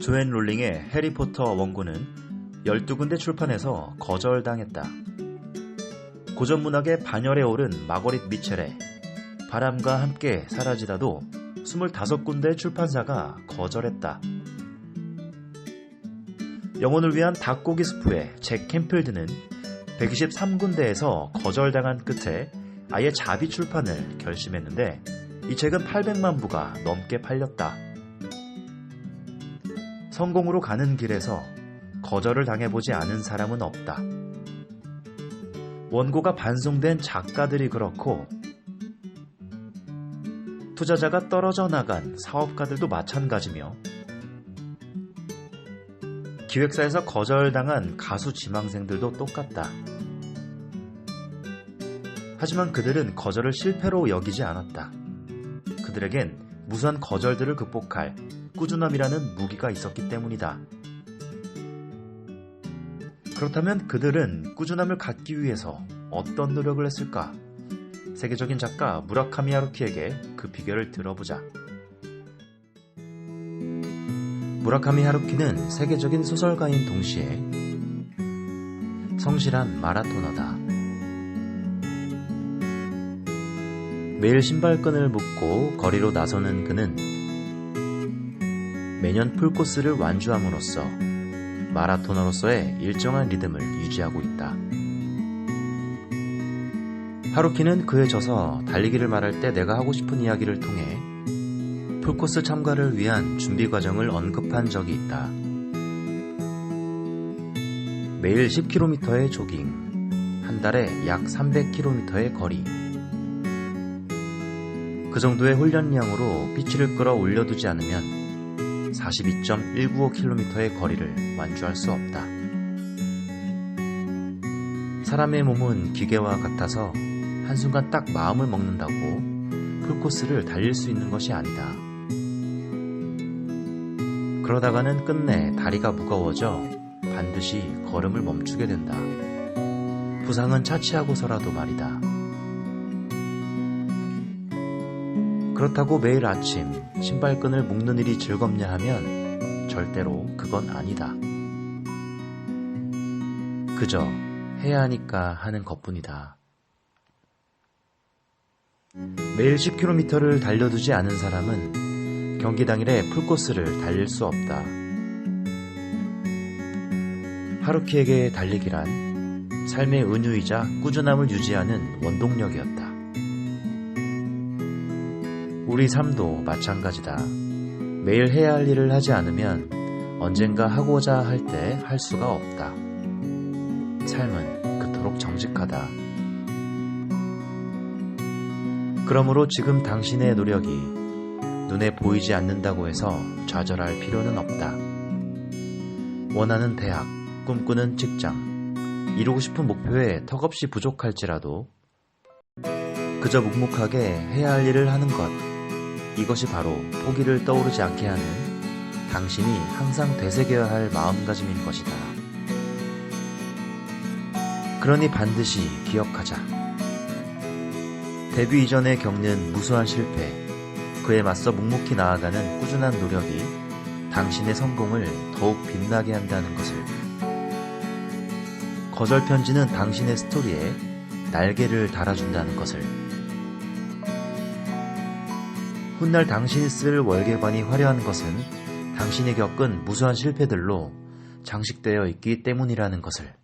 조앤 롤링의 해리포터 원고는 12군데 출판해서 거절당했다. 고전 문학의 반열에 오른 마거릿 미첼의 바람과 함께 사라지다도 25군데 출판사가 거절했다. 영혼을 위한 닭고기 스프의 잭 캠필드는 123군데에서 거절당한 끝에 아예 자비 출판을 결심했는데 이 책은 800만 부가 넘게 팔렸다. 성공으로 가는 길에서 거절을 당해보지 않은 사람은 없다. 원고가 반송된 작가들이 그렇고 투자자가 떨어져 나간 사업가들도 마찬가지며 기획사에서 거절당한 가수 지망생들도 똑같다. 하지만 그들은 거절을 실패로 여기지 않았다. 그들에겐 무수한 거절들을 극복할 꾸준함이라는 무기가 있었기 때문이다. 그렇다면 그들은 꾸준함을 갖기 위해서 어떤 노력을 했을까? 세계적인 작가 무라카미 하루키에게 그 비결을 들어보자. 무라카미 하루키는 세계적인 소설가인 동시에 성실한 마라토너다. 매일 신발끈을 묶고 거리로 나서는 그는 매년 풀코스를 완주함으로써 마라토너로서의 일정한 리듬을 유지하고 있다. 하루키는 그에 져서 달리기를 말할 때 내가 하고 싶은 이야기를 통해 풀코스 참가를 위한 준비 과정을 언급한 적이 있다. 매일 10km의 조깅, 한 달에 약 300km의 거리. 그 정도의 훈련량으로 피치를 끌어 올려두지 않으면 42.195km의 거리를 완주할 수 없다. 사람의 몸은 기계와 같아서 한순간 딱 마음을 먹는다고 풀코스를 달릴 수 있는 것이 아니다. 그러다가는 끝내 다리가 무거워져 반드시 걸음을 멈추게 된다. 부상은 차치하고서라도 말이다. 그렇다고 매일 아침 신발끈을 묶는 일이 즐겁냐 하면 절대로 그건 아니다. 그저 해야 하니까 하는 것뿐이다. 매일 10km를 달려두지 않은 사람은 경기 당일에 풀코스를 달릴 수 없다. 하루키에게 달리기란 삶의 은유이자 꾸준함을 유지하는 원동력이었다. 우리 삶도 마찬가지다. 매일 해야 할 일을 하지 않으면 언젠가 하고자 할 때 할 수가 없다. 삶은 그토록 정직하다. 그러므로 지금 당신의 노력이 눈에 보이지 않는다고 해서 좌절할 필요는 없다. 원하는 대학, 꿈꾸는 직장, 이루고 싶은 목표에 턱없이 부족할지라도 그저 묵묵하게 해야 할 일을 하는 것, 이것이 바로 포기를 떠오르지 않게 하는 당신이 항상 되새겨야 할 마음가짐인 것이다. 그러니 반드시 기억하자. 데뷔 이전에 겪는 무수한 실패, 그에 맞서 묵묵히 나아가는 꾸준한 노력이 당신의 성공을 더욱 빛나게 한다는 것을. 거절 편지는 당신의 스토리에 날개를 달아준다는 것을. 훗날 당신이 쓸 월계관이 화려한 것은 당신이 겪은 무수한 실패들로 장식되어 있기 때문이라는 것을.